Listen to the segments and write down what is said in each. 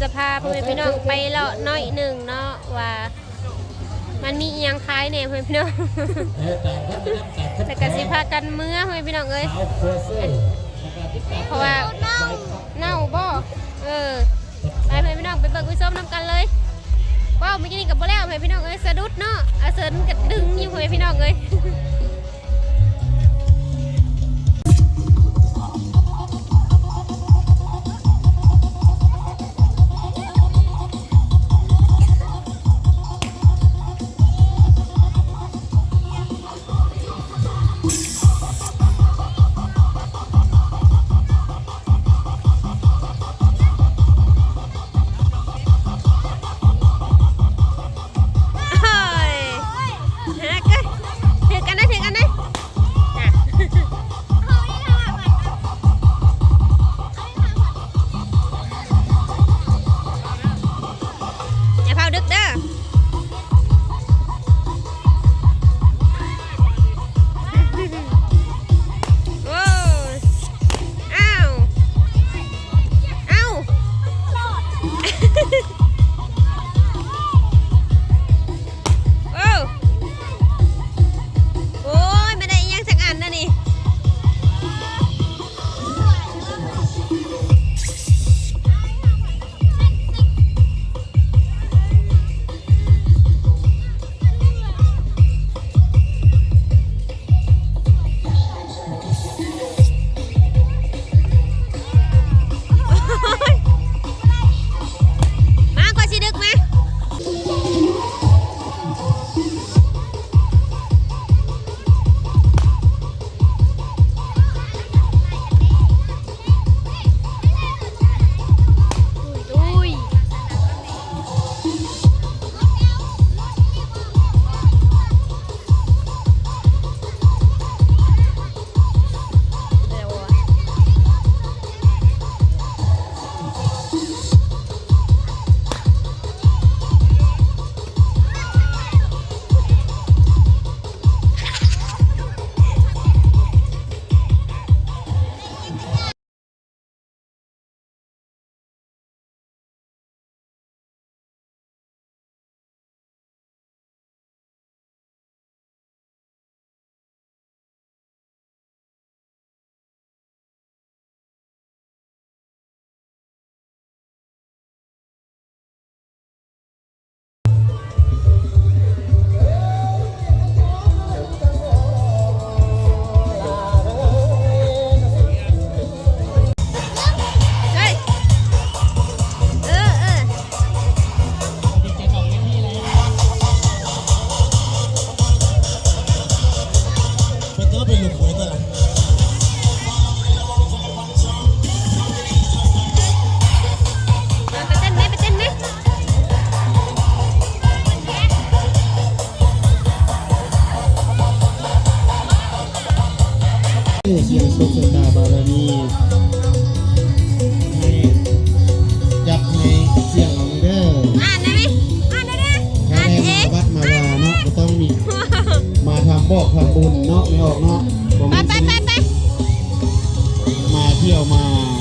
จะพาพ่อแม่พี่น้องไปเลาะน้อยหนึ่งเนาะว่า มันมีเอียงคล้ายเนี่ยพ่อแม่พี่น้องแต่กสิพากันเมื่อพ่อแม่พี่น้องเอ้ยเพราะว่าเน่าบ่เออไปพ่อนพี่น้องไปเบิกไปส้มน้ำกันเลยว้าวเมื่อกี้นี่กับบ่แล้วพ่อนพี่น้องเอ้ยสะดุดเนาะอาเซินก็ดึงอยู่พ่อนพี่น้องเอ้ย บอกทำบุญเนาะไม่ออกเนาะไปไปไปไปมาเที่ยวมา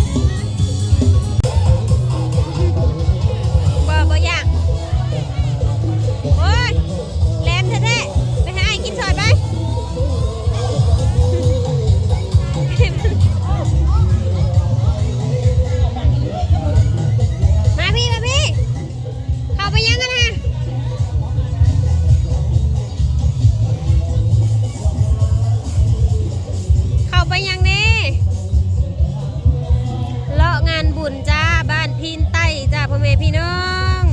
ปุ่จ้าบ้านพินไต้จ้าพ่อแม่พี่น้อง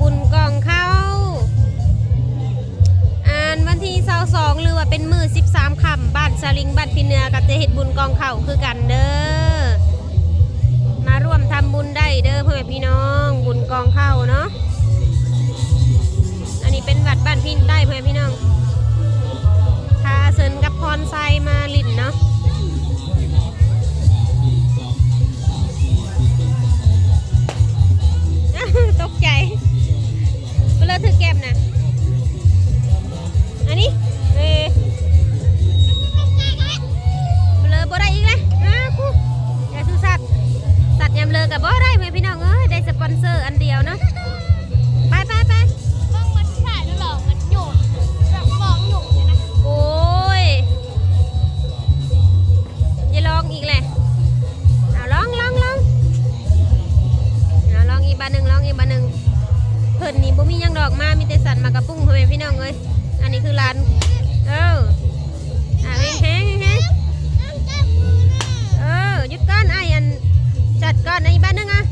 บุญกองเข้าอ่านวันที่เสาสองหรือว่าเป็นมือสิบสามคำบ้านสลิงบ้านพินเนือกับเจเห็ดบุญกองเข้าคือกันเด้อมาร่วมทำบุญได้เด้อพ่อแม่พี่น้อง บุญกองเข้าเนาะอันนี้เป็นวัดบ้านพินไต้พ่อแม่พี่น้องพาเซินกับพรไซมาลินเนาะ เวลาถือแก้มนะอันนี้เออเบลอบ่ได้อีกเลยอ้าวกูอย่าสู้สัตว์สัตว์ยำเลอกับบ่ได้เพื่อนพี่น้องเอ้ยได้สปอนเซอร์อันเดียวเนาะไปไปไปบ้องมันถ่ายแล้วเหรอมันหยุดแบบมองหยุดเนี่ยนะโอ้ยอย่าลองอีกเลย อกมามีแต่สันมากระปุ้งพ่อแม่พี่น้องเอ้ยอันนี้คือร้านเอออ่าแห้งแห้งแห้งน้ำแก้มเออหยุดก้อนไอ้อันจัดก้อนในบ้านนึงอะ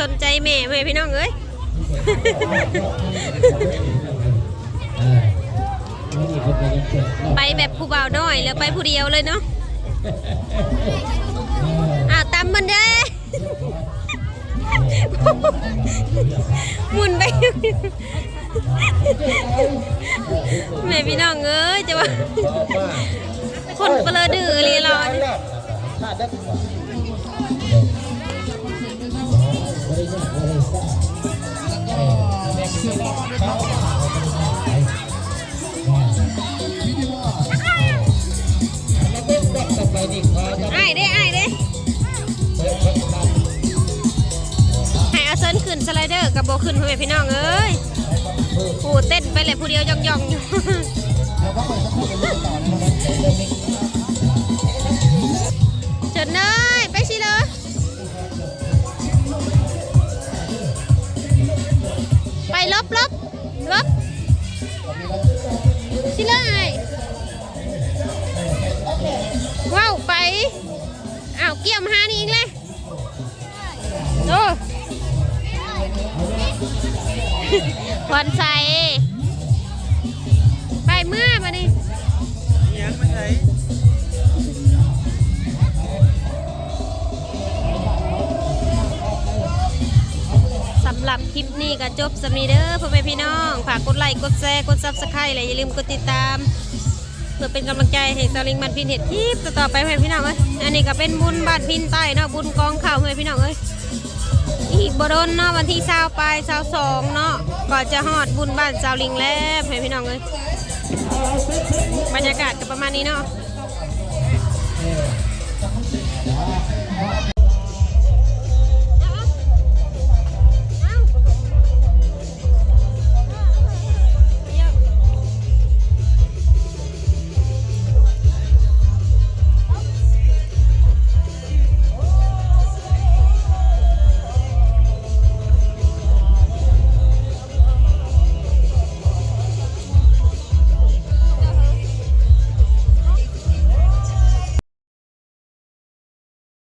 สนใจแม่แม่พี่น้องเอ้ยไปแบบผู้บ่าวน้อยแล้วไปผู้เดียวเลยเนาะอ้าวตำมันเด้หมุนไปแม่พี่น้องเอ้ยจะว่า คนเปลือดื้อเลยเรา ไอ้ายเด้ไอ้ายเด้ให้อาเซนขึ้นสไลเดอร์กับโบขึ้นพ่อแม่พี่น้องเอ้ยโอ้เต้นไปเลยผู้เดียวย่องย่องอยู่ พรใสไปเมื่อมาดิยังไม่ใช่สำหรับคลิปนี้ก็จบสำนีเด้อพ่อแม่พี่น้องฝากกดไลค์กดแชร์กดซับสไครต์และอย่าลืมกดติดตาม เพื่อเป็นกำลังใจให้สลิงบันพินเห็ดคลิปต่อๆไปพ่อแม่พี่น้องเอ้ยอันนี้ก็เป็นบุญบันพินใต้เนาะบุญกองข่าวพ่อแม่พี่น้องเอ้ย อีกบดนเนาะวันที่เช้าไปเช้าสองเนาะก่อนจะฮอดบุญบ้านเจ้าลิงแล้วให้พี่น้องเลยบรรยากาศก็ประมาณนี้เนาะ